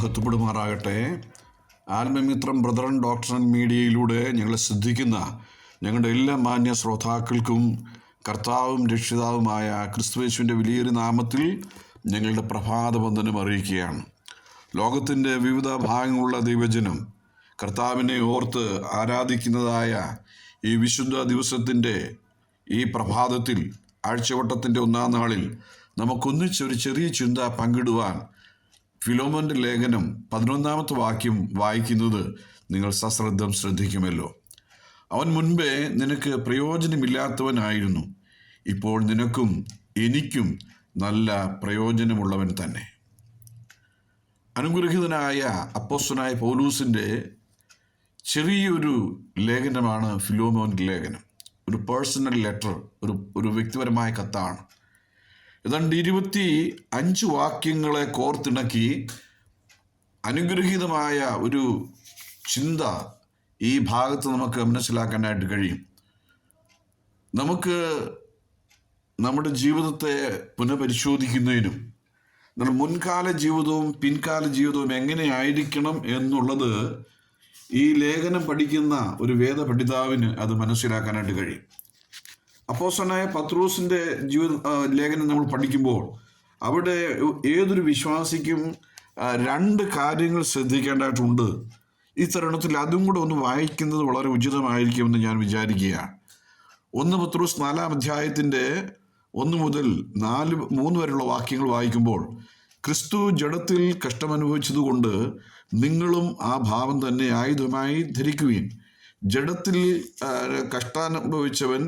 മഹത്വപ്പെടുമാറാകട്ടെ. ആത്മമിത്രം doctor an മീഡിയയിലൂടെ ഞങ്ങളെ ശ്രദ്ധിക്കുന്ന ഞങ്ങളുടെ എല്ലാ മാന്യ ശ്രോതാക്കൾക്കും കർത്താവും രക്ഷിതാവുമായ ക്രിസ്തുവേശുവിന്റെ വലിയൊരു നാമത്തിൽ ഞങ്ങളുടെ പ്രഭാതബന്ധനം അറിയിക്കുകയാണ്. ലോകത്തിന്റെ വിവിധ ഭാഗങ്ങളുള്ള ദൈവജനം കർത്താവിനെ ഓർത്ത് ആരാധിക്കുന്നതായ ഈ വിശുദ്ധ ദിവസത്തിന്റെ ഈ പ്രഭാതത്തിൽ ആഴ്ചവട്ടത്തിന്റെ ഒന്നാം നാളിൽ നമുക്കൊന്നിച്ച് ഒരു ചെറിയ ചിന്ത പങ്കിടുവാൻ ഫിലോമോന്റെ ലേഖനം പതിനൊന്നാമത്തെ വാക്യം വായിക്കുന്നത് നിങ്ങൾ സശ്രദ്ധം ശ്രദ്ധിക്കുമല്ലോ. അവൻ മുൻപേ നിനക്ക് പ്രയോജനമില്ലാത്തവനായിരുന്നു. ഇപ്പോൾ നിനക്കും എനിക്കും നല്ല പ്രയോജനമുള്ളവൻ തന്നെ. അനുഗ്രഹീതനായ അപ്പോസ്വനായ പൗലൂസിന്റെ ചെറിയൊരു ലേഖനമാണ് ഫിലോമോൻ ലേഖനം. ഒരു പേഴ്സണൽ ലെറ്റർ ഒരു ഒരു വ്യക്തിപരമായ കത്താണ്. ഏതാണ്ട് ഇരുപത്തി അഞ്ച് വാക്യങ്ങളെ കോർത്തിണക്കി അനുഗ്രഹീതമായ ഒരു ചിന്ത ഈ ഭാഗത്ത് നമുക്ക് മനസ്സിലാക്കാനായിട്ട് കഴിയും. നമുക്ക് നമ്മുടെ ജീവിതത്തെ പുനഃപരിശോധിക്കുന്നതിനും നമ്മുടെ മുൻകാല ജീവിതവും പിൻകാല ജീവിതവും എങ്ങനെയായിരിക്കണം എന്നുള്ളത് ഈ ലേഖനം പഠിക്കുന്ന ഒരു വേദ പഠിതാവിന് അത് മനസ്സിലാക്കാനായിട്ട് കഴിയും. അപ്പോസനായ പത്രൂസിന്റെ ജീവിത ലേഖനം നമ്മൾ പഠിക്കുമ്പോൾ അവിടെ ഏതൊരു വിശ്വാസിക്കും രണ്ട് കാര്യങ്ങൾ ശ്രദ്ധിക്കേണ്ടതായിട്ടുണ്ട്. ഈ തരുണത്തിൽ അതും കൂടെ ഒന്ന് വായിക്കുന്നത് വളരെ ഉചിതമായിരിക്കുമെന്ന് ഞാൻ വിചാരിക്കുകയാണ്. ഒന്ന് പത്രൂസ് നാലാം അധ്യായത്തിന്റെ ഒന്ന് മുതൽ നാല് മൂന്ന് വരെയുള്ള വാക്യങ്ങൾ വായിക്കുമ്പോൾ ക്രിസ്തു ജഡത്തിൽ കഷ്ടമനുഭവിച്ചതുകൊണ്ട് നിങ്ങളും ആ ഭാവം തന്നെ ആയുധമായി ധരിക്കുകയും ജഡത്തിൽ കഷ്ടാനുഭവിച്ചവൻ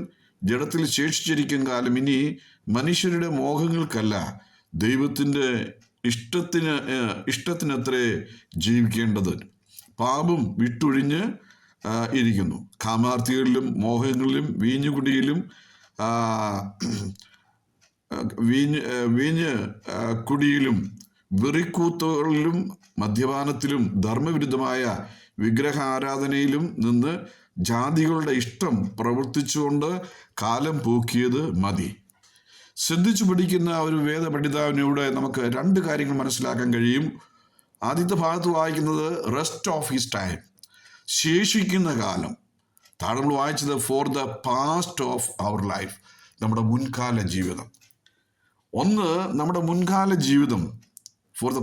ജഡത്തിൽ ശേഷിച്ചിരിക്കും കാലം ഇനി മനുഷ്യരുടെ മോഹങ്ങൾക്കല്ല. ദൈവത്തിന്റെ ഇഷ്ടത്തിന് ഇഷ്ടത്തിനത്രേ ജീവിക്കേണ്ടത്. പാപം വിട്ടൊഴിഞ്ഞ് ഇരിക്കുന്നു. കാമാർത്ഥികളിലും മോഹങ്ങളിലും വീഞ്ഞുകുടിയിലും വീഞ്ഞ് വീഞ്ഞ് കുടിയിലും വെറിക്കൂത്തുകളിലും മദ്യപാനത്തിലും ധർമ്മവിരുദ്ധമായ വിഗ്രഹാരാധനയിലും നിന്ന് ജാതികളുടെ ഇഷ്ടം പ്രവർത്തിച്ചുകൊണ്ട് കാലം പോക്കിയത് മതി. ശ്രദ്ധിച്ചു പഠിക്കുന്ന ഒരു വേദ പഠിതാവിനൂടെ നമുക്ക് രണ്ട് കാര്യങ്ങൾ മനസ്സിലാക്കാൻ കഴിയും. ആദ്യത്തെ ഭാഗത്ത് വായിക്കുന്നത് റെസ്റ്റ് ഓഫ് ഹിസ് ടൈം ശേഷിക്കുന്ന കാലം. താഴെ നമ്മൾ വായിച്ചത് for the past of our life നമ്മുടെ മുൻകാല ജീവിതം. ഒന്ന് നമ്മുടെ മുൻകാല ജീവിതം. For the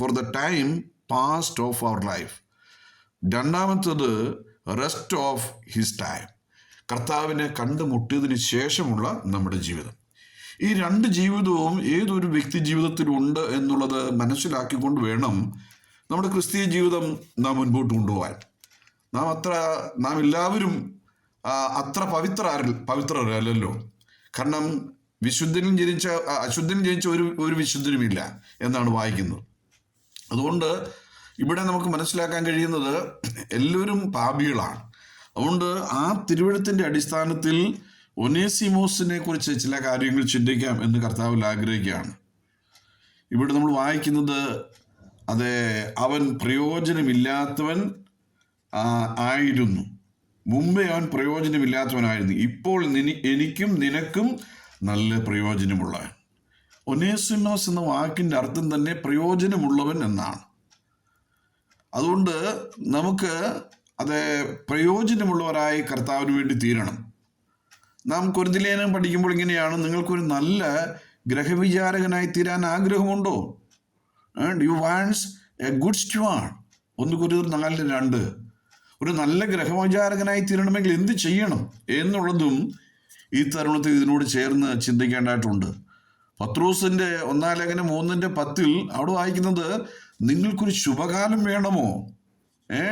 for the time past of our life രണ്ടാമത്തത് റെസ്റ്റ് ഓഫ് ഹിസ് ടൈം കർത്താവിനെ കണ്ടുമുട്ടിയതിന് ശേഷമുള്ള നമ്മുടെ ജീവിതം. ഈ രണ്ട് ജീവിതവും ഏതൊരു വ്യക്തി ജീവിതത്തിലുണ്ട് എന്നുള്ളത് മനസ്സിലാക്കിക്കൊണ്ട് വേണം നമ്മുടെ ക്രിസ്തീയ ജീവിതം നാം മുൻപോട്ട് കൊണ്ടുപോകാൻ. നാം അത്ര നാം എല്ലാവരും അത്ര പവിത്ര പവിത്രരല്ലോ കാരണം വിശുദ്ധനും ജനിച്ച അശുദ്ധനും ജനിച്ച ഒരു ഒരു വിശുദ്ധനുമില്ല എന്നാണ് വായിക്കുന്നത്. അതുകൊണ്ട് ഇവിടെ നമുക്ക് മനസ്സിലാക്കാൻ കഴിയുന്നത് എല്ലാവരും പാപികളാണ്. അതുകൊണ്ട് ആ തിരുവഴുത്തിന്റെ അടിസ്ഥാനത്തിൽ ഒനേസിമോസിനെ കുറിച്ച് ചില കാര്യങ്ങൾ ചിന്തിക്കാം എന്ന് കർത്താവിൽ ആഗ്രഹിക്കുകയാണ്. ഇവിടെ നമ്മൾ വായിക്കുന്നത് അതെ അവൻ പ്രയോജനമില്ലാത്തവൻ ആയിരുന്നു. മുമ്പേ അവൻ പ്രയോജനമില്ലാത്തവനായിരുന്നു. ഇപ്പോൾ നിനി എനിക്കും നിനക്കും നല്ല പ്രയോജനമുള്ളവൻ. ഒനേസിനോസ് എന്ന വാക്കിന്റെ അർത്ഥം തന്നെ പ്രയോജനമുള്ളവൻ എന്നാണ്. അതുകൊണ്ട് നമുക്ക് അത് പ്രയോജനമുള്ളവരായി കർത്താവിന് വേണ്ടി തീരണം. നാം കുരുതിലേനം പഠിക്കുമ്പോൾ ഇങ്ങനെയാണ് നിങ്ങൾക്കൊരു നല്ല ഗ്രഹവിചാരകനായി തീരാൻ ആഗ്രഹമുണ്ടോ? You wants a good steward ഒന്ന് കുരുതർ നാലിന് രണ്ട്. ഒരു നല്ല ഗ്രഹവിചാരകനായി തീരണമെങ്കിൽ എന്ത് ചെയ്യണം? എന്നുള്ളതും ഈ തരുണത്തിൽ ഇതിനോട് ചേർന്ന് ചിന്തിക്കേണ്ടതായിട്ടുണ്ട്. പത്രോസിന്റെ ഒന്നാം ലേഖനം മൂന്നിന്റെ പത്തിൽ അവിടെ വായിക്കുന്നത് നിങ്ങൾക്കൊരു ശുഭകാലം വേണമോ? ഏ?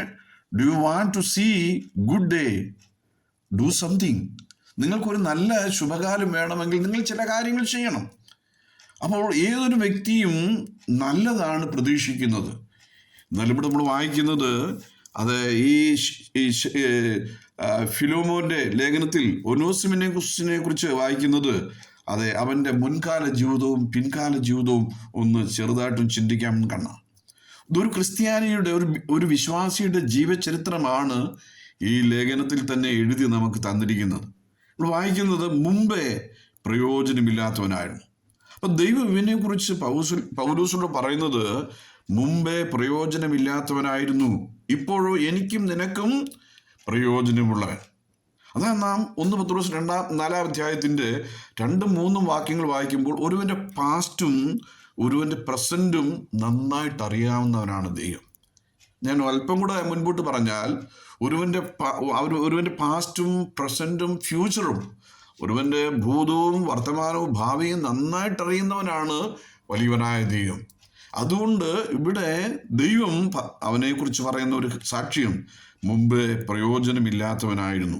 Do you want to see good day do something നിങ്ങൾക്കൊരു നല്ല ശുഭകാലം വേണമെങ്കിൽ നിങ്ങൾ ചില കാര്യങ്ങൾ ചെയ്യണം. അപ്പോൾ ഏതൊരു വ്യക്തിയും നല്ലതാണ് പ്രതീക്ഷിക്കുന്നത്. എന്നാലും ഇവിടെ നമ്മൾ വായിക്കുന്നത് അത് ഈ ഫിലോമോന്റെ ലേഖനത്തിൽ ഒനോസിമിനെ കുറിച്ചിനെ കുറിച്ച് വായിക്കുന്നത് അതെ അവന്റെ മുൻകാല ജീവിതവും പിൻകാല ജീവിതവും ഒന്ന് ചെറുതായിട്ടും ചിന്തിക്കാമെന്ന് കാണാം ഇതൊരു ക്രിസ്ത്യാനിയുടെ ഒരു ഒരു വിശ്വാസിയുടെ ജീവചരിത്രമാണ് ഈ ലേഖനത്തിൽ തന്നെ എഴുതി നമുക്ക് തന്നിരിക്കുന്നത്. നമ്മൾ വായിക്കുന്നത് മുമ്പേ പ്രയോജനമില്ലാത്തവനായിരുന്നു. അപ്പൊ ദൈവം ഇവനെക്കുറിച്ച് കുറിച്ച് പൗസ പൗലൂസിനോട് പറയുന്നത് മുമ്പേ പ്രയോജനമില്ലാത്തവനായിരുന്നു ഇപ്പോഴോ എനിക്കും നിനക്കും പ്രയോജനമുള്ളവൻ. അതാണ് നാം ഒന്ന് പത്ത് ദിവസം രണ്ടാം നാലാം അധ്യായത്തിന്റെ രണ്ടും മൂന്നും വാക്യങ്ങൾ വായിക്കുമ്പോൾ ഒരുവന്റെ പാസ്റ്റും ഒരുവന്റെ പ്രസന്റും നന്നായിട്ട് അറിയാവുന്നവനാണ് ദൈവം. ഞാൻ അല്പം കൂടെ മുൻപോട്ട് പറഞ്ഞാൽ ഒരുവന്റെ ഒരുവന്റെ പാസ്റ്റും പ്രസന്റും ഫ്യൂച്ചറും ഒരുവന്റെ ഭൂതവും വർത്തമാനവും ഭാവിയും നന്നായിട്ട് അറിയുന്നവനാണ് വലിയവനായ ദൈവം. അതുകൊണ്ട് ഇവിടെ ദൈവം അവനെക്കുറിച്ച് പറയുന്ന ഒരു സാക്ഷ്യം മുമ്പ് പ്രയോജനമില്ലാത്തവനായിരുന്നു.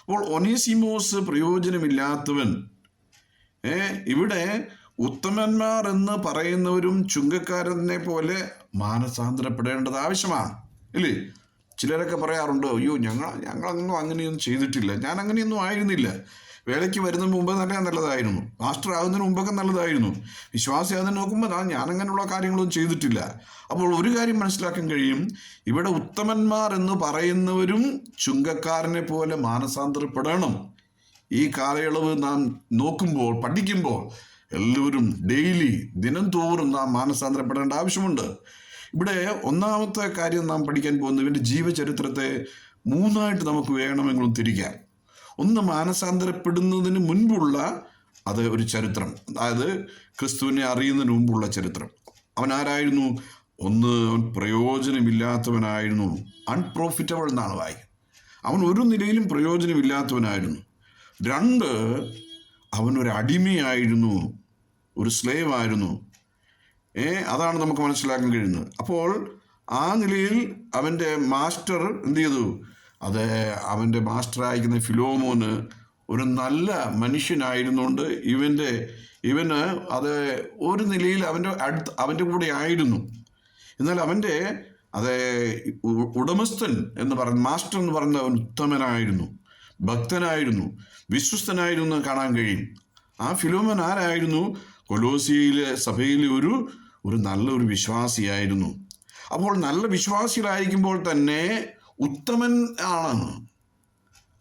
അപ്പോൾ ഒനീസിമോസ് പ്രയോജനമില്ലാത്തവൻ ഇവിടെ ഉത്തമന്മാർ എന്ന് പറയുന്നവരും ചുങ്കക്കാരനെ പോലെ മാനസാന്തരപ്പെടേണ്ടത് ആവശ്യമാണ് ഇല്ലേ? ചിലരൊക്കെ പറയാറുണ്ട് അയ്യോ ഞങ്ങൾ ഞങ്ങളൊന്നും അങ്ങനെയൊന്നും ചെയ്തിട്ടില്ല. ഞാൻ അങ്ങനെയൊന്നും ആയിരുന്നില്ല. വേലയ്ക്ക് വരുന്ന മുമ്പ് തന്നെ നല്ലതായിരുന്നു. മാസ്റ്റർ ആകുന്നതിന് മുമ്പൊക്കെ നല്ലതായിരുന്നു. വിശ്വാസി അതിനെ നോക്കുമ്പോൾ ഞാൻ അങ്ങനെയുള്ള കാര്യങ്ങളൊന്നും ചെയ്തിട്ടില്ല. അപ്പോൾ ഒരു കാര്യം മനസ്സിലാക്കാൻ കഴിയും. ഇവിടെ ഉത്തമന്മാർ എന്ന് പറയുന്നവരും ചുങ്കക്കാരനെ പോലെ മാനസാന്തരപ്പെടണം. ഈ കാലയളവ് നാം നോക്കുമ്പോൾ പഠിക്കുമ്പോൾ എല്ലാവരും ഡെയിലി ദിനം തോറും നാം മാനസാന്തരപ്പെടേണ്ട ആവശ്യമുണ്ട്. ഇവിടെ ഒന്നാമത്തെ കാര്യം നാം പഠിക്കാൻ പോകുന്നത് ഇവന്റെ ജീവചരിത്രത്തെ മൂന്നായിട്ട് നമുക്ക് വേണമെങ്കിലും തിരിക്കാം. ഒന്ന് മാനസാന്തരപ്പെടുന്നതിന് മുൻപുള്ള അത് ഒരു ചരിത്രം. അതായത് ക്രിസ്തുവിനെ അറിയുന്നതിന് മുമ്പുള്ള ചരിത്രം. അവൻ ആരായിരുന്നു? ഒന്ന് അവൻ പ്രയോജനമില്ലാത്തവനായിരുന്നു. അൺപ്രോഫിറ്റബിൾ എന്നാണ് വായിക്കുന്നത് അവൻ ഒരു നിലയിലും പ്രയോജനമില്ലാത്തവനായിരുന്നു. രണ്ട് അവനൊരു അടിമയായിരുന്നു ഒരു സ്ലേവ് ആയിരുന്നു ഏ അതാണ് നമുക്ക് മനസ്സിലാക്കാൻ കഴിയുന്നത്. അപ്പോൾ ആ നിലയിൽ അവന്റെ മാസ്റ്റർ എന്ത് ചെയ്തു? അത് അവന്റെ മാസ്റ്റർ അയക്കുന്ന ഫിലോമോന് ഒരു നല്ല മനുഷ്യനായിരുന്നുകൊണ്ട് ഇവന്റെ ഇവന് അത് ഒരു നിലയിൽ അവന്റെ അടുത്ത് അവന്റെ കൂടെ ആയിരുന്നു. എന്നാൽ അവന്റെ അത് ഉടമസ്ഥൻ എന്ന് പറഞ്ഞ മാസ്റ്റർ എന്ന് പറഞ്ഞ അവൻ ഉത്തമനായിരുന്നു. ഭക്തനായിരുന്നു. വിശ്വസ്തനായിരുന്നു കാണാൻ കഴിയും. ആ ഫിലോമൻ ആരായിരുന്നു? കൊലോസിയിലെ സഭയിലെ ഒരു ഒരു നല്ലൊരു വിശ്വാസിയായിരുന്നു. അപ്പോൾ നല്ല വിശ്വാസികളായിരിക്കുമ്പോൾ തന്നെ ഉത്തമൻ ആണ്.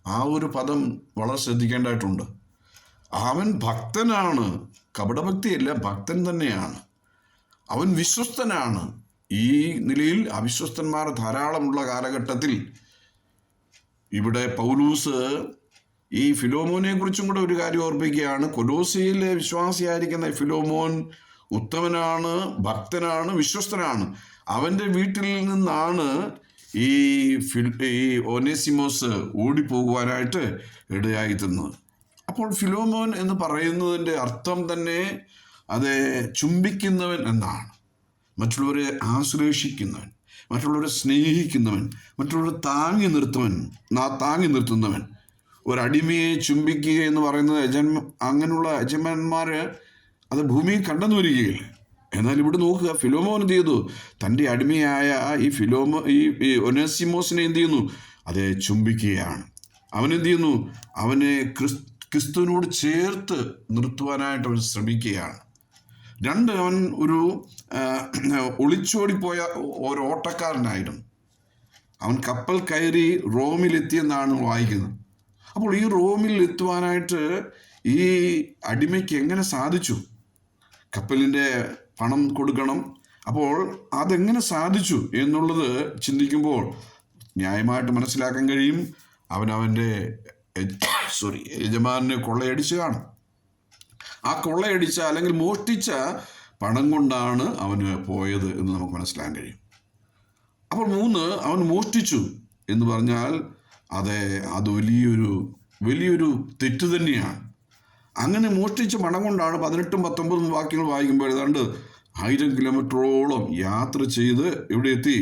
ആ ഒരു പദം വളരെ ശ്രദ്ധിക്കേണ്ടതായിട്ടുണ്ട്. അവൻ ഭക്തനാണ്. കപടഭക്തിയല്ല ഭക്തൻ തന്നെയാണ്. അവൻ വിശ്വസ്തനാണ്. ഈ നിലയിൽ അവിശ്വസ്തന്മാർ ധാരാളമുള്ള കാലഘട്ടത്തിൽ ഇവിടെ പൗലൂസ് ഈ ഫിലോമോനെ കുറിച്ചും കൂടെ ഒരു കാര്യം ഓർപ്പിക്കുകയാണ്. കൊലോസിയിലെ വിശ്വാസിയായിരിക്കുന്ന ഫിലോമോൻ ഉത്തമനാണ് ഭക്തനാണ് വിശ്വസ്തനാണ്. അവന്റെ വീട്ടിൽ നിന്നാണ് ഈ ഫിൽ ഈ ഒനേസിമോസ് ഓടിപ്പോകുവാനായിട്ട് ഇടയായി തന്നത് അപ്പോൾ ഫിലോമോൻ എന്ന് പറയുന്നതിന്റെ അർത്ഥം തന്നെ അത് ചുംബിക്കുന്നവൻ എന്നാണ്. മറ്റുള്ളവരെ ആശ്ലേഷിക്കുന്നവൻ മറ്റുള്ളവരെ സ്നേഹിക്കുന്നവൻ മറ്റുള്ളവരെ താങ്ങി നിർത്തുവൻ താങ്ങി നിർത്തുന്നവൻ. ഒരടിമയെ ചുംബിക്കുക എന്ന് പറയുന്നത് യജന്മ അങ്ങനെയുള്ള യജമാന്മാർ അത് ഭൂമിയിൽ കണ്ടെന്ന് വരികയില്ല. എന്നാൽ ഇവിടെ നോക്കുക ഫിലോമോൻ എന്ത് ചെയ്തു? തന്റെ അടിമയായ ഈ ഫിലോമോ ഈ ഒനസിമോസിനെ എന്ത് ചെയ്യുന്നു? അത് ചുംബിക്കുകയാണ്. അവൻ എന്ത് ചെയ്യുന്നു? അവനെ ക്രിസ് ക്രിസ്തുവിനോട് ചേർത്ത് നിർത്തുവാനായിട്ട് അവൻ ശ്രമിക്കുകയാണ്. രണ്ട് അവൻ ഒരു ഒളിച്ചോടിപ്പോയ ഒരു ഓട്ടക്കാരനായിരുന്നു. അവൻ കപ്പൽ കയറി റോമിലെത്തിയെന്നാണ് വായിക്കുന്നത്. അപ്പോൾ ഈ റോമിൽ എത്തുവാനായിട്ട് ഈ അടിമയ്ക്ക് എങ്ങനെ സാധിച്ചു? കപ്പലിന്റെ പണം കൊടുക്കണം. അപ്പോൾ അതെങ്ങനെ സാധിച്ചു എന്നുള്ളത് ചിന്തിക്കുമ്പോൾ ന്യായമായിട്ട് മനസ്സിലാക്കാൻ കഴിയും. അവൻ അവന്റെ സോറി യജമാനെ കൊള്ളയടിച്ച് കാണും. ആ കൊള്ളയടിച്ച അല്ലെങ്കിൽ മോഷ്ടിച്ച പണം കൊണ്ടാണ് അവന് പോയത് എന്ന് നമുക്ക് മനസ്സിലാക്കാൻ കഴിയും. അപ്പോൾ മൂന്ന് അവൻ മോഷ്ടിച്ചു എന്ന് പറഞ്ഞാൽ അത് അത് വലിയൊരു വലിയൊരു തെറ്റ് തന്നെയാണ്. അങ്ങനെ മോഷ്ടിച്ച പണം കൊണ്ടാണ് പതിനെട്ടും പത്തൊമ്പതും വാക്യങ്ങൾ വായിക്കുമ്പോൾ ഏതാണ്ട് ആയിരം കിലോമീറ്ററോളം യാത്ര ചെയ്ത് ഇവിടെ എത്തി?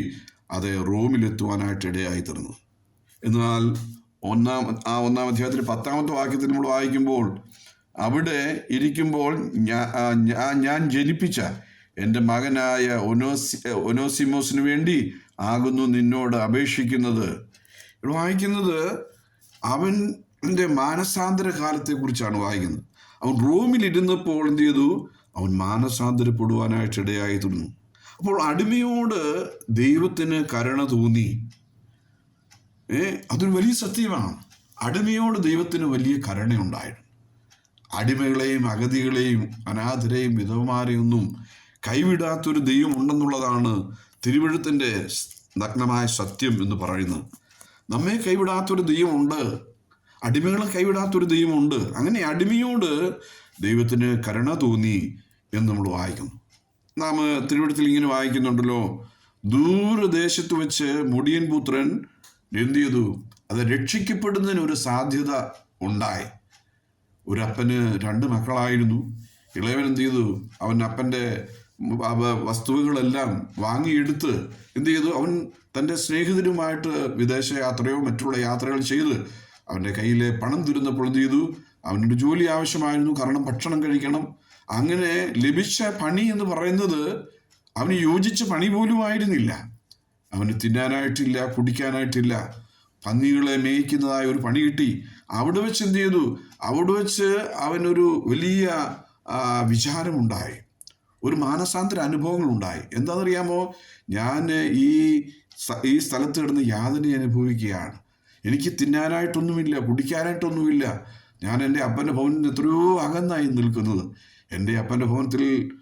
അത് റോമിലെത്തുവാനായിട്ട് ഇടയായി തീർന്നു എന്നാൽ ഒന്നാം ആ ഒന്നാം അധ്യായത്തിൽ പത്താമത്തെ വാക്യത്തിൽ നമ്മൾ വായിക്കുമ്പോൾ അവിടെ ഇരിക്കുമ്പോൾ ഞാൻ ഞാൻ ജനിപ്പിച്ച എന്റെ മകനായ ഒനോസി ഒനോസിമോസിന് വേണ്ടി ആകുന്നു നിന്നോട് അപേക്ഷിക്കുന്നത്. വായിക്കുന്നത് അവന്റെ മാനസാന്തര കാലത്തെക്കുറിച്ചാണ് വായിക്കുന്നത്. അവൻ റൂമിലിരുന്നപ്പോൾ എന്ത് ചെയ്തു? അവൻ മാനസാന്തരപ്പെടുവാനായിട്ട് ഇടയായി തീർന്നു അപ്പോൾ അടിമയോട് ദൈവത്തിന് കരുണ തോന്നി. ഏ അതൊരു വലിയ സത്യമാണ്. അടിമയോട് ദൈവത്തിന് വലിയ കരുണയുണ്ടായിരുന്നു. അടിമകളെയും അഗതികളെയും അനാഥരെയും വിധവമാരെയൊന്നും കൈവിടാത്തൊരു ദൈവം ഉണ്ടെന്നുള്ളതാണ് തിരുവഴുത്തിന്റെ നഗ്നമായ സത്യം എന്ന് പറയുന്നത്. നമ്മെ കൈവിടാത്തൊരു ദൈവമുണ്ട്. അടിമകളെ കൈവിടാത്തൊരു ദൈവമുണ്ട്. അങ്ങനെ അടിമയോട് ദൈവത്തിന് കരുണ തോന്നി എന്ന് നമ്മൾ വായിക്കുന്നു. നാം തിരുവിടത്തിൽ ഇങ്ങനെ വായിക്കുന്നുണ്ടല്ലോ. ദൂരദേശത്ത് വെച്ച് മുടിയൻ പുത്രൻ എന്ത് ചെയ്തു അത് രക്ഷിക്കപ്പെടുന്നതിന് ഒരു സാധ്യത ഉണ്ടായി. ഒരു അപ്പന് രണ്ട് മക്കളായിരുന്നു. ഇളയവൻ എന്ത് ചെയ്തു അവൻ അപ്പന്റെ വസ്തുവകളെല്ലാം വാങ്ങിയെടുത്ത് എന്ത് ചെയ്തു? അവൻ തന്റെ സ്നേഹിതരുമായിട്ട് വിദേശ യാത്രയോ മറ്റുള്ള യാത്രകൾ ചെയ്ത് അവന്റെ കയ്യിലെ പണം തുരുന്നപ്പോൾ എന്ത് ചെയ്തു? അവനൊരു ജോലി ആവശ്യമായിരുന്നു. കാരണം ഭക്ഷണം കഴിക്കണം. അങ്ങനെ ലഭിച്ച പണി എന്ന് പറയുന്നത് അവന് യോജിച്ച പണി പോലും ആയിരുന്നില്ല അവന് തിന്നാനായിട്ടില്ല കുടിക്കാനായിട്ടില്ല. പന്നികളെ മേയിക്കുന്നതായ ഒരു പണി കിട്ടി. അവിടെ വെച്ച് എന്ത് ചെയ്തു? അവിടെ വെച്ച് അവനൊരു വലിയ വിചാരമുണ്ടായി. ഒരു മാനസാന്തര അനുഭവങ്ങൾ ഉണ്ടായി. എന്താണെന്നറിയാമോ? ഞാൻ ഈ ഈ സ്ഥലത്ത് കിടന്ന് യാതന അനുഭവിക്കുകയാണ്. എനിക്ക് തിന്നാനായിട്ടൊന്നുമില്ല കുടിക്കാനായിട്ടൊന്നുമില്ല. ഞാൻ എന്റെ അപ്പന്റെ ഭവനിൽ എത്രയോ അകന്നായി നിൽക്കുന്നത്. എന്റെ അപ്പന്റെ ഭവനത്തിൽ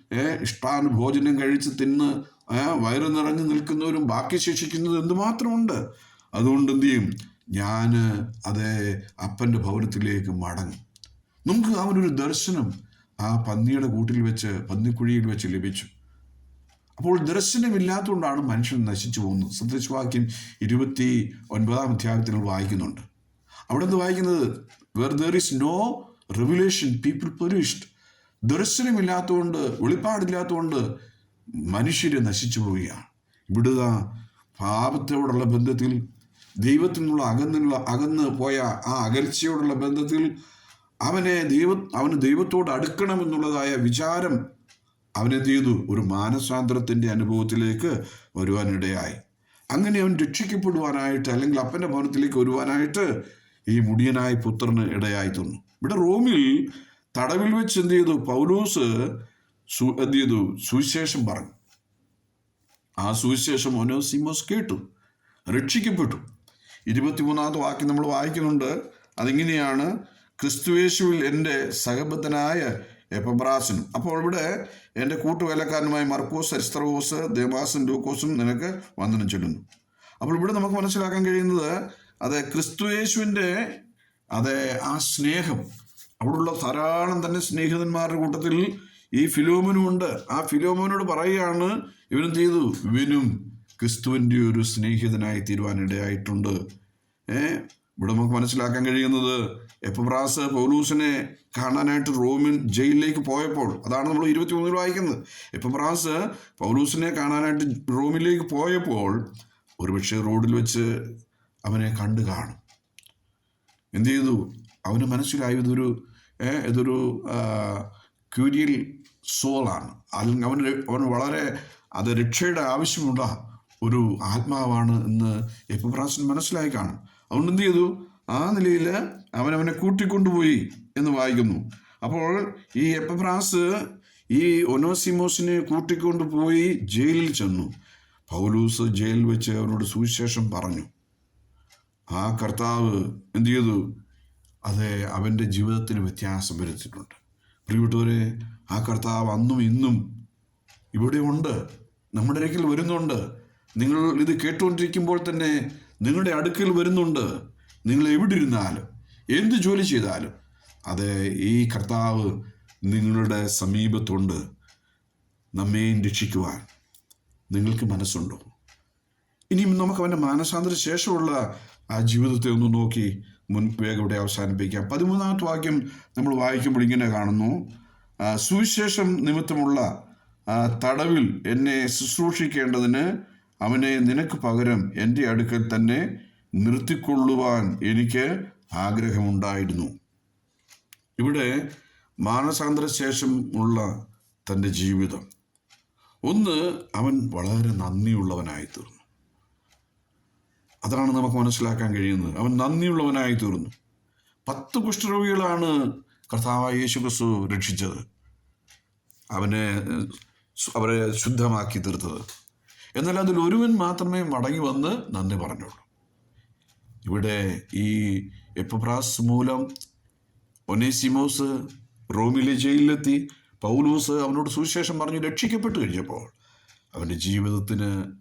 ഇഷ്ടാന് ഭോജനം കഴിച്ച് തിന്ന് വയറ് നിറഞ്ഞു നിൽക്കുന്നവരും ബാക്കി ശേഷിക്കുന്നത് എന്തുമാത്രമുണ്ട്? അതുകൊണ്ട് എന്തു ചെയ്യും? ഞാൻ അതേ അപ്പന്റെ ഭവനത്തിലേക്ക് മടങ്ങും. നമുക്ക് അവനൊരു ദർശനം ആ പന്നിയുടെ കൂട്ടിൽ വെച്ച് പന്നിക്കുഴിയിൽ വെച്ച് ലഭിച്ചു. അപ്പോൾ ദർശനമില്ലാത്തതുകൊണ്ടാണ് മനുഷ്യൻ നശിച്ചു പോകുന്നത്. സത്യവാക്യം ഇരുപത്തി ഒൻപതാം അധ്യായത്തിൽ വായിക്കുന്നുണ്ട്. അവിടെ നിന്ന് വായിക്കുന്നത്? Where there is no revelation people perished ദർശനമില്ലാത്തതുകൊണ്ട് വെളിപ്പാടില്ലാത്തതുകൊണ്ട് മനുഷ്യർ നശിച്ചു പോവുകയാണ്. ഇവിടുത പാപത്തോടുള്ള ബന്ധത്തിൽ ദൈവത്തിൽ നിന്നുള്ള അകന്നുള്ള അകന്ന് പോയ ആ അകൽച്ചയോടുള്ള ബന്ധത്തിൽ അവനെ ദൈവ അവന് ദൈവത്തോട് അടുക്കണമെന്നുള്ളതായ വിചാരം അവനെന്ത് ചെയ്തു? ഒരു മാനസാന്തരത്തിന്റെ അനുഭവത്തിലേക്ക് വരുവാനിടയായി. അങ്ങനെ അവൻ രക്ഷിക്കപ്പെടുവാനായിട്ട് അല്ലെങ്കിൽ അപ്പന്റെ ഭവനത്തിലേക്ക് വരുവാനായിട്ട് ഈ മുടിയനായ പുത്രന് ഇടയായി തന്നു ഇവിടെ റോമിൽ തടവിൽ വെച്ച് എന്ത് ചെയ്തു? പൗലൂസ് സു- എന്ത് ചെയ്തു? സുവിശേഷം പറഞ്ഞു. ആ സുവിശേഷം ഒനോസിമോസ് കേട്ടു. രക്ഷിക്കപ്പെട്ടു. ഇരുപത്തിമൂന്നാമത്തെ വാക്യം നമ്മൾ വായിക്കുന്നുണ്ട്. അതിങ്ങനെയാണ് ക്രിസ്തുവേശുവിൽ എന്റെ സഹബദ്ധനായ എപ്പബ്രാസിനും അപ്പോൾ ഇവിടെ എന്റെ കൂട്ടുവേലക്കാരനുമായ മർക്കോസ് അരിസ്ത്രവോസ് ദേവാസൻ ലൂക്കോസും നിനക്ക് വന്ദനം ചൊല്ലുന്നു. അപ്പോൾ ഇവിടെ നമുക്ക് മനസ്സിലാക്കാൻ കഴിയുന്നത് അത് ക്രിസ്തുയേശുവിന്റെ അതെ ആ സ്നേഹം. അവിടെയുള്ള ധാരാളം തന്നെ സ്നേഹിതന്മാരുടെ കൂട്ടത്തിൽ ഈ ഫിലോമനും ഉണ്ട്. ആ ഫിലോമനോട് പറയുകയാണ് ഇവനും ചെയ്തു. ഇവനും ക്രിസ്തുവിന്റെ ഒരു സ്നേഹിതനായി തീരുവാനിടയായിട്ടുണ്ട് ഏ? ഇവിടെ നമുക്ക് മനസ്സിലാക്കാൻ കഴിയുന്നത് എപ്പബ്രാസ് പൗലൂസിനെ കാണാനായിട്ട് റോമിൻ ജയിലിലേക്ക് പോയപ്പോൾ അതാണ് നമ്മൾ ഇരുപത്തി മൂന്നിൽ വായിക്കുന്നത്. എപ്പബ്രാസ് പൗലൂസിനെ കാണാനായിട്ട് റോമിലേക്ക് പോയപ്പോൾ ഒരുപക്ഷെ റോഡിൽ വെച്ച് അവനെ കണ്ടു കാണും. എന്ത് ചെയ്തു? അവന് മനസ്സിലായി ഇതൊരു ഇതൊരു ക്യൂരിയൽ സോളാണ്. അല്ലെങ്കിൽ അവന് അവന് വളരെ അത് രക്ഷയുടെ ആവശ്യമുള്ള ഒരു ആത്മാവാണ് എന്ന് എപ്പപ്രാസൻ മനസ്സിലായി കാണും. അതുകൊണ്ട് എന്ത് ചെയ്തു? ആ നിലയിൽ അവൻ അവനെ കൂട്ടിക്കൊണ്ടുപോയി എന്ന് വായിക്കുന്നു. അപ്പോൾ ഈ എപ്പഫ്രാസ് ഈ ഒനോസിമോസിനെ കൂട്ടിക്കൊണ്ടുപോയി ജയിലിൽ ചെന്നു. പൗലൂസ് ജയിലിൽ വെച്ച് അവനോട് സുവിശേഷം പറഞ്ഞു. ആ കർത്താവ് എന്ത് ചെയ്തു? അത് അവന്റെ ജീവിതത്തിന് വ്യത്യാസം വരുത്തിയിട്ടുണ്ട്. പ്രിയപ്പെട്ടവരെ ആ കർത്താവ് അന്നും ഇന്നും ഇവിടെ ഉണ്ട്. നമ്മുടെ ഇടയ്ക്കിൽ വരുന്നുണ്ട്. നിങ്ങൾ ഇത് കേട്ടുകൊണ്ടിരിക്കുമ്പോൾ തന്നെ നിങ്ങളുടെ അടുക്കൽ വരുന്നുണ്ട്. നിങ്ങൾ എവിടെ ഇരുന്നാലും എന്ത് ജോലി ചെയ്താലും. അത് ഈ കർത്താവ് നിങ്ങളുടെ സമീപത്തുണ്ട്. നമ്മെയും രക്ഷിക്കുവാൻ നിങ്ങൾക്ക് മനസ്സുണ്ടോ? ഇനിയും നമുക്ക് അവന്റെ മാനസാന്തര ശേഷമുള്ള ആ ജീവിതത്തെ ഒന്ന് നോക്കി മുൻ വേഗം ഇവിടെ അവസാനിപ്പിക്കാം. പതിമൂന്നാമത്തെ വാക്യം നമ്മൾ വായിക്കുമ്പോൾ ഇങ്ങനെ കാണുന്നു. സുവിശേഷം നിമിത്തമുള്ള തടവിൽ എന്നെ ശുശ്രൂഷിക്കേണ്ടതിന് അവനെ നിനക്ക് പകരം എന്റെ അടുക്കൽ തന്നെ നിർത്തിക്കൊള്ളുവാൻ എനിക്ക് ആഗ്രഹമുണ്ടായിരുന്നു. ഇവിടെ മാനസാന്തര ശേഷം ഉള്ള തന്റെ ജീവിതം. ഒന്ന് അവൻ വളരെ നന്ദിയുള്ളവനായി തീർന്നു അതാണ് നമുക്ക് മനസ്സിലാക്കാൻ കഴിയുന്നത്. അവൻ നന്ദിയുള്ളവനായി തീർന്നു പത്ത് കുഷ്ഠരോഗികളാണ് കർത്താവായ യേശു ക്രിസ്തു രക്ഷിച്ചത്. അവനെ അവരെ ശുദ്ധമാക്കി തീർത്തത് എന്നാൽ അതിൽ ഒരുവൻ മാത്രമേ മടങ്ങി വന്ന് നന്ദി പറഞ്ഞുള്ളൂ. ഇവിടെ ഈ എപ്പ്രാസ് മൂലം ഒനേസിമോസ് റോമിലെ ജയിലിലെത്തി. പൗലൂസ് അവനോട് സുവിശേഷം പറഞ്ഞു രക്ഷിക്കപ്പെട്ട് കഴിഞ്ഞപ്പോൾ അവന്റെ ജീവിതത്തിന്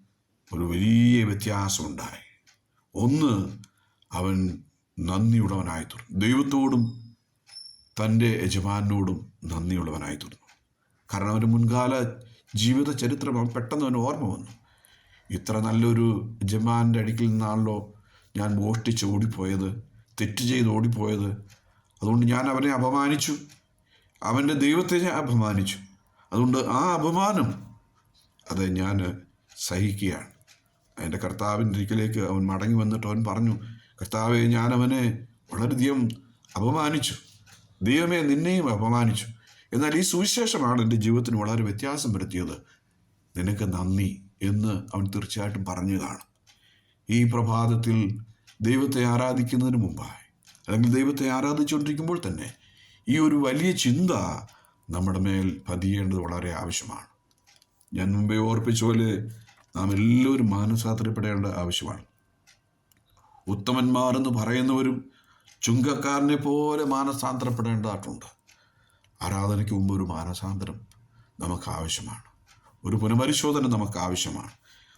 ഒരു വലിയ വ്യത്യാസമുണ്ടായി. ഒന്ന് അവൻ നന്ദിയുള്ളവനായി തീർന്നു ദൈവത്തോടും തന്റെ യജമാനോടും നന്ദിയുള്ളവനായി തീർന്നു കാരണം അവന്റെ മുൻകാല ജീവിത ചരിത്രം പെട്ടെന്ന് അവന് ഓർമ്മ വന്നു. ഇത്ര നല്ലൊരു യജമാന്റെ അടുക്കിൽ നിന്നാണല്ലോ ഞാൻ മോഷ്ടിച്ച് ഓടിപ്പോയത് തെറ്റ് ചെയ്ത് ഓടിപ്പോയത്. അതുകൊണ്ട് ഞാൻ അവനെ അപമാനിച്ചു. അവന്റെ ദൈവത്തെ ഞാൻ അപമാനിച്ചു. അതുകൊണ്ട് ആ അപമാനം അത് ഞാൻ സഹിക്കുകയാണ്. എന്റെ കർത്താവിന്റെ ഒരിക്കലേക്ക് അവൻ മടങ്ങി വന്നിട്ട് അവൻ പറഞ്ഞു കർത്താവെ ഞാൻ അവനെ വളരെയധികം അപമാനിച്ചു. ദൈവമേ നിന്നെയും അപമാനിച്ചു. എന്നാൽ ഈ സുവിശേഷമാണ് എന്റെ ജീവിതത്തിന് വളരെ വ്യത്യാസം വരുത്തിയത്. നിനക്ക് നന്ദി. എന്ന് അവൻ തീർച്ചയായിട്ടും പറഞ്ഞു കാണും ഈ പ്രഭാതത്തിൽ ദൈവത്തെ ആരാധിക്കുന്നതിന് മുമ്പായി. അല്ലെങ്കിൽ ദൈവത്തെ ആരാധിച്ചുകൊണ്ടിരിക്കുമ്പോൾ തന്നെ ഈ ഒരു വലിയ ചിന്ത നമ്മുടെ മേൽ പതിയേണ്ടത് വളരെ ആവശ്യമാണ്. ഞാൻ മുമ്പേ ഓർപ്പിച്ച പോലെ നാം എല്ലാവരും മാനസാന്തരപ്പെടേണ്ട ആവശ്യമാണ്. ഉത്തമന്മാരെന്ന് പറയുന്നവരും ചുങ്കക്കാരനെ പോലെ മാനസാന്തരപ്പെടേണ്ടതായിട്ടുണ്ട്. ആരാധനയ്ക്ക് മുമ്പ് ഒരു മാനസാന്തരം നമുക്ക് ആവശ്യമാണ്. ഒരു പുനഃപരിശോധന നമുക്ക് ആവശ്യമാണ്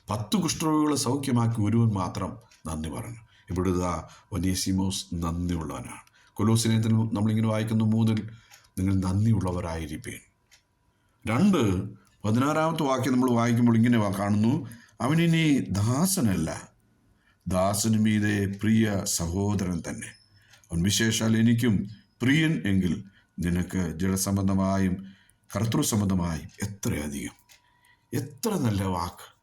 പത്ത് കുഷ്ഠരോഗികളെ സൗഖ്യമാക്കി ഒരുവൻ മാത്രം നന്ദി പറഞ്ഞു. ഇവിടെ ഇതാ ഒനേസിമോസ് നന്ദിയുള്ളവനാണ്. കൊലോസിനത്തിൽ നമ്മളിങ്ങനെ വായിക്കുന്ന മൂന്നിൽ നിങ്ങൾ നന്ദിയുള്ളവരായിരിക്കേൻ രണ്ട് പതിനാറാമത്തെ വാക്യം നമ്മൾ വായിക്കുമ്പോൾ ഇങ്ങനെ കാണുന്നു അവനിനി ദാസനല്ല ദാസന് മീതെ പ്രിയ സഹോദരൻ തന്നെ. അവൻ വിശേഷാൽ എനിക്കും പ്രിയൻ എങ്കിൽ നിനക്ക് ജലസംബന്ധമായും കർത്തൃസംബന്ധമായും എത്രയധികം എത്ര നല്ല വാക്ക്.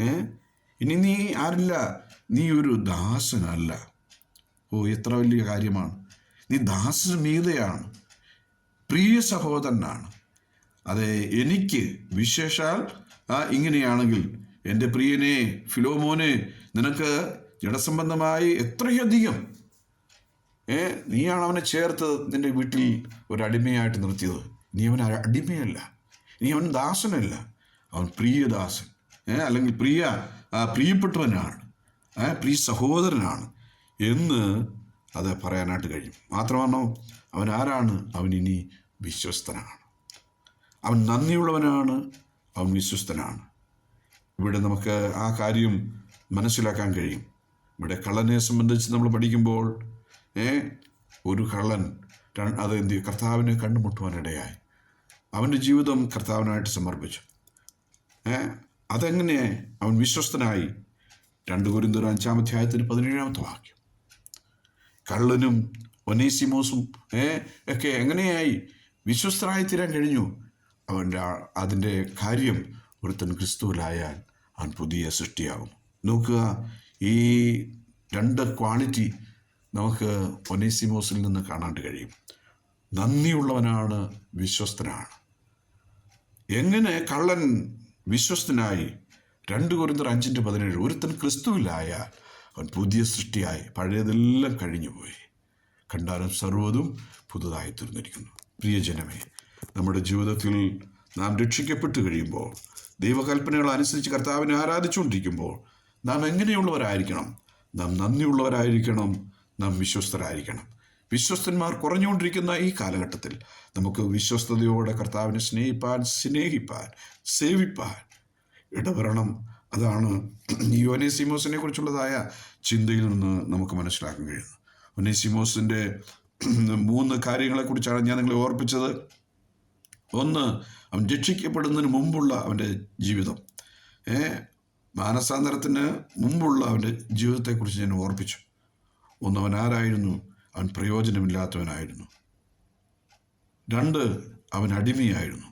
ഏ? ഇനി നീ ആരില്ല. നീ ഒരു ദാസനല്ല. ഓ എത്ര വലിയ കാര്യമാണ്. നീ ദാസന് മീതയാണ് പ്രിയ സഹോദരനാണ്. അതെ എനിക്ക് വിശേഷാൽ ഇങ്ങനെയാണെങ്കിൽ എന്റെ പ്രിയനെ ഫിലോമോനെ നിനക്ക് ജഡസംബന്ധമായി എത്രയധികം ഏ നീയാണ് അവനെ ചേർത്ത് നിന്റെ വീട്ടിൽ ഒരു അടിമയായിട്ട് നിർത്തിയത്. നീ അവൻ അടിമയല്ല. നീ അവൻ ദാസനല്ല. അവൻ പ്രിയദാസൻ. അല്ലെങ്കിൽ പ്രിയ പ്രിയപ്പെട്ടവനാണ്. പ്രിയ സഹോദരനാണ് എന്ന് അത് പറയാനായിട്ട് കഴിയും. മാത്രമാണോ? അവൻ ആരാണ്? അവൻ ഇനി വിശ്വസ്തനാണ്. അവൻ നന്ദിയുള്ളവനാണ്. അവൻ വിശ്വസ്തനാണ്. ഇവിടെ നമുക്ക് ആ കാര്യം മനസ്സിലാക്കാൻ കഴിയും. ഇവിടെ കള്ളനെ സംബന്ധിച്ച് നമ്മൾ പഠിക്കുമ്പോൾ ഏ ഒരു കള്ളൻ അത് എന്ത്? കർത്താവിനെ കണ്ടുമുട്ടുവാനിടയായി. അവന്റെ ജീവിതം കർത്താവിനായിട്ട് സമർപ്പിച്ചു. അതെങ്ങനെ? അവൻ വിശ്വസ്തനായി. രണ്ട് കുരിന്തൊരു അഞ്ചാമധ്യായത്തിന് പതിനേഴാമത്തെ വാക്യം. കള്ളനും ഒനേസിമോസും ഒക്കെ എങ്ങനെയായി? വിശ്വസ്തരായി തീരാൻ കഴിഞ്ഞു. അവന്റെ അതിന്റെ കാര്യം ഒരുത്തൻ ക്രിസ്തുവിലായാൽ അവൻ പുതിയ സൃഷ്ടിയാകും. നോക്കുക ഈ രണ്ട് ക്വാളിറ്റി നമുക്ക് ഒനേസിമോസിൽ നിന്ന് കാണാൻ കഴിയും. നന്ദിയുള്ളവനാണ് വിശ്വസ്തനാണ്. എങ്ങനെ കള്ളൻ വിശ്വസ്തനായി രണ്ട് കുറിന്തർ അഞ്ചിന്റെ പതിനേഴ് ഒരുത്തൻ ക്രിസ്തുവിലായ അവൻ പുതിയ സൃഷ്ടിയായി. പഴയതെല്ലാം കഴിഞ്ഞുപോയി. കണ്ടാലും സർവതും പുതുതായി തീർന്നിരിക്കുന്നു. പ്രിയജനമേ നമ്മുടെ ജീവിതത്തിൽ നാം രക്ഷിക്കപ്പെട്ടു കഴിയുമ്പോൾ ദൈവകൽപ്പനകൾ അനുസരിച്ച് കർത്താവിനെ ആരാധിച്ചുകൊണ്ടിരിക്കുമ്പോൾ നാം എങ്ങനെയുള്ളവരായിരിക്കണം? നാം നന്ദിയുള്ളവരായിരിക്കണം? നാം വിശ്വസ്തരായിരിക്കണം? വിശ്വസ്തന്മാർ കുറഞ്ഞുകൊണ്ടിരിക്കുന്ന ഈ കാലഘട്ടത്തിൽ നമുക്ക് വിശ്വസ്തയോടെ കർത്താവിനെ സ്നേഹിപ്പാൻ സ്നേഹിപ്പാൻ സേവിപ്പാൻ ഇടവരണം. അതാണ് ഈ ഒനേസിമോസിനെ കുറിച്ചുള്ളതായ ചിന്തയിൽ നിന്ന് നമുക്ക് മനസ്സിലാക്കാൻ കഴിയുന്നത്. ഒനേസിമോസിന്റെ മൂന്ന് കാര്യങ്ങളെക്കുറിച്ചാണ് ഞാൻ നിങ്ങളെ ഓർപ്പിച്ചത്. ഒന്ന് അവൻ രക്ഷിക്കപ്പെടുന്നതിന് മുമ്പുള്ള അവന്റെ ജീവിതം. ഏ മാനസാന്തരത്തിന് മുമ്പുള്ള അവന്റെ ജീവിതത്തെക്കുറിച്ച് ഞാൻ ഓർപ്പിച്ചു. ഒന്ന് അവൻ ആരായിരുന്നു? അവൻ പ്രയോജനമില്ലാത്തവനായിരുന്നു. രണ്ട് അവൻ അടിമയായിരുന്നു.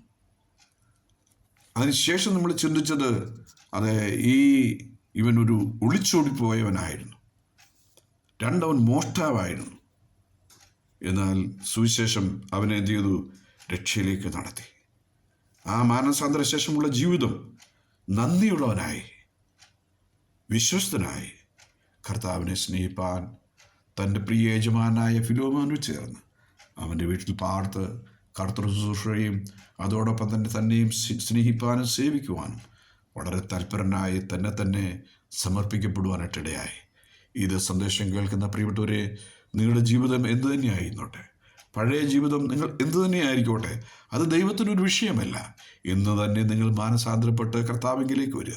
അതിനുശേഷം നമ്മൾ ചിന്തിച്ചത് അത് ഈ ഇവൻ ഒരു ഒളിച്ചോടിപ്പോയവനായിരുന്നു. രണ്ടവൻ മോഷ്ടാവായിരുന്നു. എന്നാൽ സുവിശേഷം അവനെ എന്ത് ചെയ്തു? രക്ഷയിലേക്ക് നടത്തി. ആ മാനസാന്തര ശേഷമുള്ള ജീവിതം നന്ദിയുള്ളവനായി വിശ്വസ്തനായി കർത്താവിനെ സ്നേഹിപ്പാൻ തന്റെ പ്രിയ യജമാനായ ഫിലോമാനു ചേർന്ന് അവന്റെ വീട്ടിൽ പാർത്ത് കർത്തൃ ശുശ്രൂഷയും അതോടൊപ്പം തന്നെ തന്നെയും സ്നേഹിപ്പാനും സേവിക്കുവാനും വളരെ തൽപരനായി തന്നെ തന്നെ സമർപ്പിക്കപ്പെടുവാനായിട്ടിടയായി. ഇത് സന്ദേശം കേൾക്കുന്ന പ്രിയപ്പെട്ടവരെ നിങ്ങളുടെ ജീവിതം എന്തു തന്നെയായിരുന്നോട്ടെ? പഴയ ജീവിതം നിങ്ങൾ എന്തു തന്നെയായിരിക്കോട്ടെ? അത് ദൈവത്തിനൊരു വിഷയമല്ല. ഇന്ന് തന്നെ നിങ്ങൾ മാനസാന്തരപ്പെട്ട് കർത്താവിങ്കിലേക്ക് വരിക.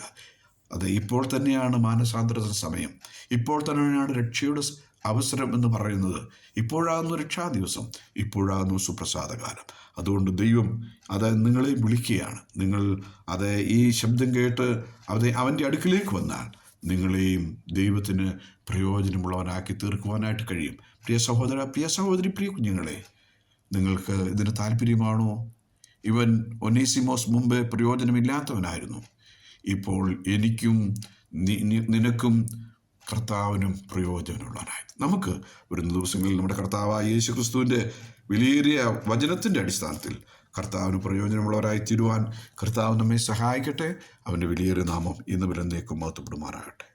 അത് ഇപ്പോൾ തന്നെയാണ് മാനസാന്തര സമയം. ഇപ്പോൾ തന്നെയാണ് രക്ഷയുടെ അവസരം എന്ന് പറയുന്നത് ഇപ്പോഴാകുന്നു രക്ഷാ ദിവസം ഇപ്പോഴാകുന്നു സുപ്രസാദകാലം. അതുകൊണ്ട് ദൈവം അത് നിങ്ങളെ വിളിക്കുകയാണ്. നിങ്ങൾ അത് ഈ ശബ്ദം കേട്ട് അത് അവന്റെ അടുക്കിലേക്ക് വന്നാൽ നിങ്ങളെയും ദൈവത്തിന് പ്രയോജനമുള്ളവനാക്കി തീർക്കുവാനായിട്ട് കഴിയും. പ്രിയ സഹോദര പ്രിയ സഹോദരി പ്രിയ കുഞ്ഞുങ്ങളെ നിങ്ങൾക്ക് ഇതിന് താല്പര്യമാണോ? ഇവൻ ഒനേസിമോസ് മുമ്പ് പ്രയോജനമില്ലാത്തവനായിരുന്നു. ഇപ്പോൾ എനിക്കും നിനക്കും കർത്താവിനും പ്രയോജനമുള്ളവനായി. നമുക്ക് വരുന്ന ദിവസങ്ങളിൽ നമ്മുടെ കർത്താവായ യേശു ക്രിസ്തുവിന്റെ വിലയേറിയ വചനത്തിന്റെ അടിസ്ഥാനത്തിൽ കർത്താവിന് പ്രയോജനമുള്ളവരായി തീരുവാൻ കർത്താവ് നമ്മെ സഹായിക്കട്ടെ. അവന്റെ വിലയേറിയ നാമം ഇന്ന് വിലന്തേക്കും മഹത്വപ്പെടുമാറാകട്ടെ.